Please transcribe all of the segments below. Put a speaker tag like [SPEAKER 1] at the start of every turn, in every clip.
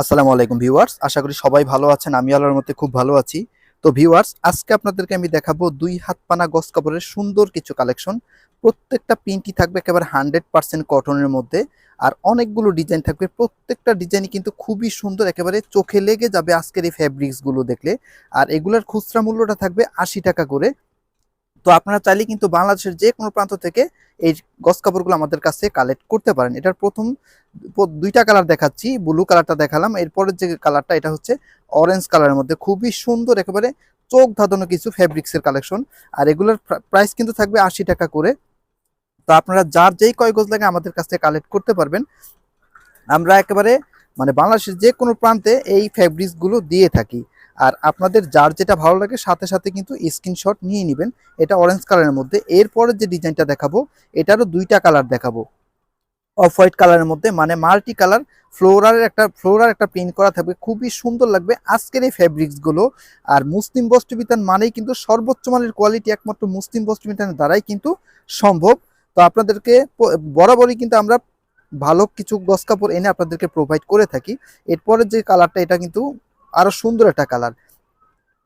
[SPEAKER 1] আসসালামু আলাইকুম ভিউয়ার্স, আশা করি সবাই ভালো আছেন, আমি আল্লাহর মধ্যে খুব ভালো আছি। তো ভিউয়ার্স, আজকে আপনাদেরকে আমি দেখাবো দুই হাত পানা গস কাপড়ের সুন্দর কিছু কালেকশন। প্রত্যেকটা প্রিন্টই থাকবে একেবারে হান্ড্রেড পার্সেন্ট কটনের মধ্যে, আর অনেকগুলো ডিজাইন থাকবে। প্রত্যেকটা ডিজাইনই কিন্তু খুবই সুন্দর, একেবারে চোখে লেগে যাবে আজকের এই ফ্যাব্রিক্সগুলো দেখলে। আর এগুলোর খুচরা মূল্যটা থাকবে আশি টাকা করে। তো আপনারা চাইলে কিন্তু বাংলাদেশের যে কোনো প্রান্ত থেকে এই গস কাপড়গুলো আমাদের কাছে কালেক্ট করতে পারেন। এটার প্রথম দুইটা কালার দেখাচ্ছি ব্লু কালারটা দেখালাম। এরপরের যে কালারটা এটা হচ্ছে অরেঞ্জ কালারের মধ্যে। খুবই সুন্দর, একেবারে চোখ ধাঁধানো কিছু ফ্যাব্রিক্সের কালেকশন আর এগুলোর প্রাইস কিন্তু থাকবে আশি টাকা করে। তো আপনারা যার যেই কয় গজ লাগে আমাদের কাছ থেকে কালেক্ট করতে পারবেন। আমরা একেবারে মানে বাংলাদেশের যে কোনো প্রান্তে এই ফ্যাব্রিক্সগুলো দিয়ে থাকি। আর আপনাদের যার যেটা ভালো লাগে, সাথে সাথে কিন্তু স্ক্রিনশট নিয়ে নেবেন। এটা অরেঞ্জ কালারের মধ্যে। এরপরের যে ডিজাইনটা দেখাবো, এটারও দুইটা কালার দেখাবো। অফ হোয়াইট কালারের মধ্যে মানে মাল্টি কালার ফ্লোরারের একটা ফ্লোরার একটা প্রিন্ট করা থাকবে। খুবই সুন্দর লাগবে। আজকের এই ফ্যাব্রিক্সগুলো, আর মুসলিম বস্ত্রবিতান মানেই কিন্তু সর্বোচ্চ মানের কোয়ালিটি একমাত্র মুসলিম বস্ত্রবিতানের দ্বারাই কিন্তু সম্ভব। তো আপনাদেরকে বরাবরই কিন্তু আমরা ভালো কিছু গস কাপড় এনে আপনাদেরকে প্রোভাইড করে থাকি। এরপরের যে কালারটা এটা কিন্তু আরও সুন্দর একটা কালার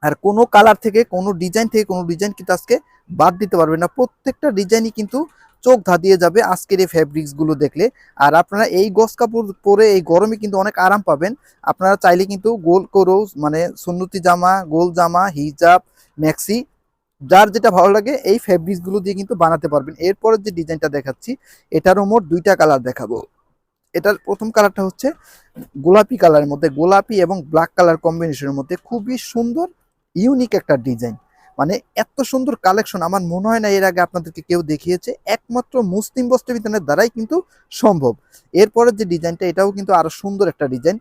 [SPEAKER 1] আর কোনো কালার থেকে, কোনো ডিজাইন থেকে, কোনো ডিজাইন কিন্তু আজকে বাদ দিতে পারবেন না। প্রত্যেকটা ডিজাইনই কিন্তু চোখ ধাঁধিয়ে যাবে আজকের এই ফ্যাব্রিক্সগুলো দেখলে। আর আপনারা এই গস কাপড় পরে এই গরমে কিন্তু অনেক আরাম পাবেন। আপনারা চাইলে কিন্তু গোল করেও মানে সুন্নতি জামা, গোল জামা, হিজাব ম্যাক্সি যার যেটা ভালো লাগে এই ফ্যাব্রিক্সগুলো দিয়ে কিন্তু বানাতে পারবেন। এরপরের যে ডিজাইনটা দেখাচ্ছি, এটারও মোট দুইটা কালার দেখাবো। এটার প্রথম কালারটা হচ্ছে গোলাপি কালারের মধ্যে, গোলাপি এবং ব্ল্যাক কালার কম্বিনেশনের মধ্যে খুবই সুন্দর ইউনিক একটা ডিজাইন মানে এত সুন্দর কালেকশন আমার মনে হয় না এর আগে আপনাদেরকে কেউ দেখিয়েছে, একমাত্র মুসলিম বস্ত্রবিতানের দ্বারাই কিন্তু সম্ভব। এরপরের যে ডিজাইনটা এটাও কিন্তু আরও সুন্দর একটা ডিজাইন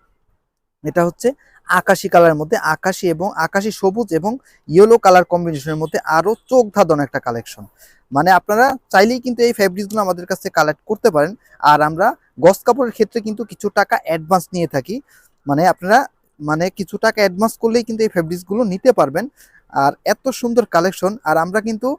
[SPEAKER 1] এটা হচ্ছে আকাশি কালারের মধ্যে, আকাশি এবং আকাশি সবুজ এবং ইয়েলো কালার কম্বিনেশনের মধ্যে আরও চোখ ধাঁধানো একটা কালেকশন মানে আপনারা চাইলেই কিন্তু এই ফ্যাব্রিক্সগুলো আমাদের কাছে কালেক্ট করতে পারেন। আর আমরা গস কাপড়ের ক্ষেত্রে কিন্তু কিছু টাকা অ্যাডভান্স নিয়ে থাকি। মানে আপনারা মানে কিছু টাকা অ্যাডভান্স করলেই কিন্তু এই ফ্যাব্রিক্সগুলো নিতে পারবেন। আর এত সুন্দর কালেকশন আর আমরা কিন্তু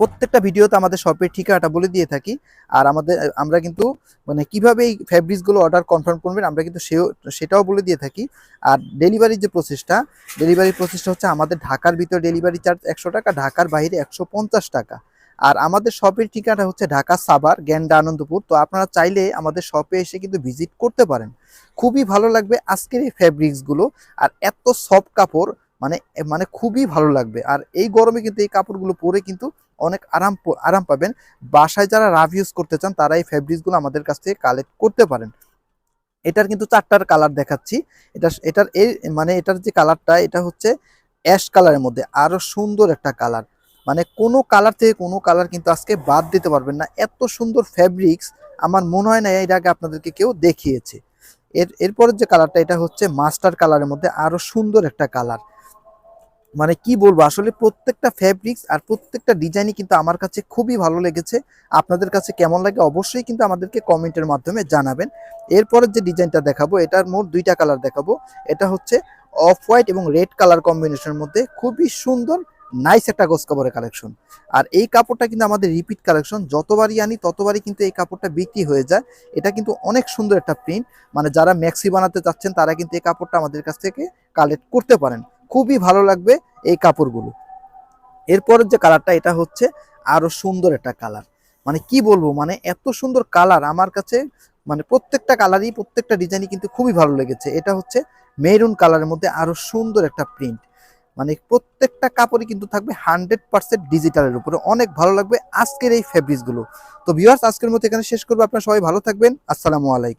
[SPEAKER 1] প্রত্যেকটা ভিডিওতে আমাদের শপের ঠিকানাটা বলে দিয়ে থাকি। আর আমাদের, আমরা কিন্তু মানে কীভাবে এই ফ্যাব্রিক্সগুলো অর্ডার কনফার্ম করবেন, আমরা কিন্তু সেও, সেটাও বলে দিয়ে থাকি। আর ডেলিভারির যে প্রসেসটা ডেলিভারি প্রসেসটা হচ্ছে আমাদের ঢাকার ভিতর ডেলিভারি চার্জ একশো টাকা, ঢাকার বাইরে একশো পঞ্চাশ টাকা। আর আমাদের শপের ঠিকানা হচ্ছে ঢাকা সাবার গ্যান্ডা আনন্দপুর। তো আপনারা চাইলে আমাদের শপে এসে কিন্তু ভিজিট করতে পারেন। খুবই ভালো লাগবে আজকের এই ফ্যাব্রিক্সগুলো আর এত সফট কাপড় মানে মানে খুবই ভালো লাগবে। আর এই গরমে কিন্তু এই কাপড়গুলো পরে কিন্তু অনেক আরাম আরাম পাবেন। বাসায় যারা রাফ ইউজ করতে চান, তারা এই ফ্যাব্রিক্সগুলো আমাদের কাছ থেকে কালেক্ট করতে পারেন। এটার কিন্তু চারটার কালার দেখাচ্ছি। এটা, এটার এই মানে এটার যে কালারটা এটা হচ্ছে অ্যাশ কালারের মধ্যে। আরও সুন্দর একটা কালার মানে কোনো কালার থেকে কোনো কালার কিন্তু আজকে বাদ দিতে পারবেন না। এত সুন্দর ফ্যাব্রিক্স আমার মনে হয় না এর আগে আপনাদেরকে কেউ দেখিয়েছে। এর, এরপরের যে কালারটা, এটা হচ্ছে মাস্টার কালারের মধ্যে আরও সুন্দর একটা কালার। মানে কি বলব, আসলে প্রত্যেকটা ফ্যাব্রিক্স আর প্রত্যেকটা ডিজাইনই কিন্তু আমার কাছে খুবই ভালো লেগেছে। আপনাদের কাছে কেমন লাগে অবশ্যই কিন্তু আমাদেরকে কমেন্টের মাধ্যমে জানাবেন। এরপরের যে ডিজাইনটা দেখাবো, এটার মোট দুইটা কালার দেখাবো। এটা হচ্ছে অফ হোয়াইট এবং রেড কালার কম্বিনেশনের মধ্যে খুবই সুন্দর নাইস একটা গোস কাপড়ের কালেকশন আর এই কাপড়টা কিন্তু আমাদের রিপিট কালেকশন যতবারই আনি ততবারই কিন্তু এই কাপড়টা বিক্রি হয়ে যায়। এটা কিন্তু অনেক সুন্দর একটা প্রিন্ট মানে যারা ম্যাক্সি বানাতে চাচ্ছেন তারা কিন্তু এই কাপড়টা আমাদের কাছ থেকে কালেক্ট করতে পারেন। খুবই ভালো লাগবে এই কাপড়গুলো। এরপরের যে কালারটা এটা হচ্ছে আরও সুন্দর একটা কালার মানে কি বলব মানে এত সুন্দর কালার আমার কাছে মানে প্রত্যেকটা কালারই প্রত্যেকটা ডিজাইনই কিন্তু খুবই ভালো লেগেছে। এটা হচ্ছে মেরুন কালারের মধ্যে আরও সুন্দর একটা প্রিন্ট মানে প্রত্যেকটা কাপড়ই কিন্তু থাকবে হান্ড্রেড পার্সেন্ট ডিজিটালের উপরে। অনেক ভালো লাগবে আজকের এই ফেব্রিক্সগুলো। তো ভিউয়ার্স আজকের মতো এখানে শেষ করব। আপনারা সবাই ভালো থাকবেন। আসসালামু আলাইকুম।